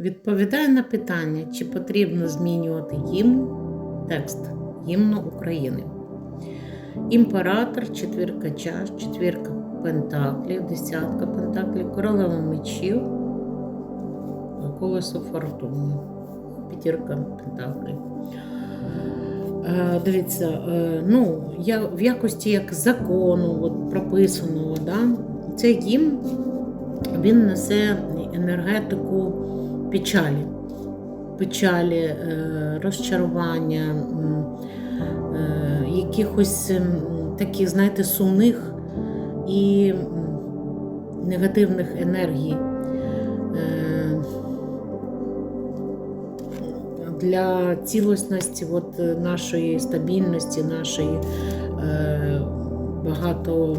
відповідає на питання, чи потрібно змінювати гімн, текст гімну України. Імператор, четвірка чаш, четвірка пентаклів, десятка пентаклів, королева мечів, колесо фортуни, п'ятірка пентаклів. Е, Дивіться, е, ну, я, в якості як закону от, прописаного, да, цей гімн він несе енергетику печалі, печалі, е, розчарування, е, якихось таких, знаєте, сумних і негативних енергій. Е, Для цілісності от, нашої стабільності, нашої е, багато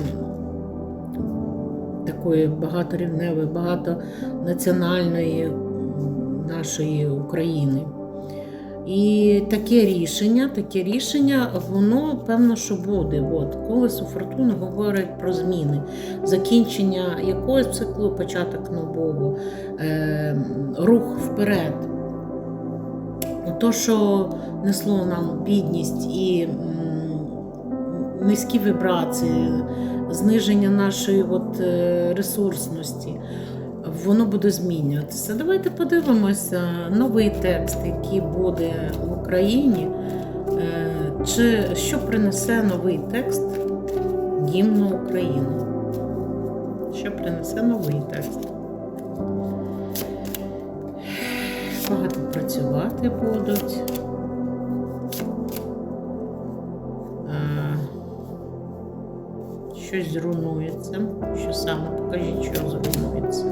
такої багаторівневої, багатонаціональної нашої України. І таке рішення, таке рішення, воно певно, що буде. От, колесо фортуни говорить про зміни, закінчення якогось циклу, початок нового, е, рух вперед. То, що несло нам бідність і низькі вібрації, зниження нашої от, е, ресурсності, воно буде змінюватися. Давайте подивимося новий текст, який буде в Україні. Е, Чи що принесе новий текст гімну України? Що принесе новий текст? Багато працювати будуть. Е, Щось зруйнується. Що саме? Покажіть, що зруйнується.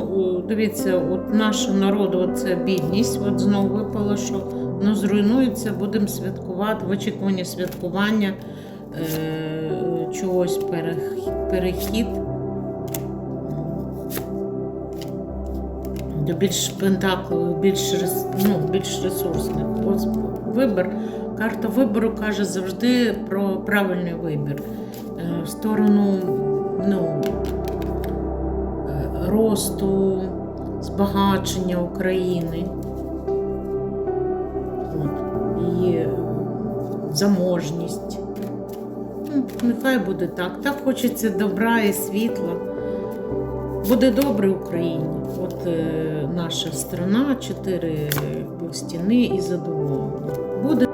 Ну, дивіться, от нашого народу це бідність. От знову випало, що воно зруйнується, будемо святкувати в очікуванні святкування е, чогось перех- перехід до більш пентаклових, більш, ну, більш ресурсних. Ось вибір. Карта вибору каже завжди про правильний вибір. Е, в сторону ну, росту, збагачення України. От, її е, заможність. Ну, нехай буде так. Так хочеться добра і світла. Буде добре Україні. От е, наша страна, чотири стіни і задоволення. Буде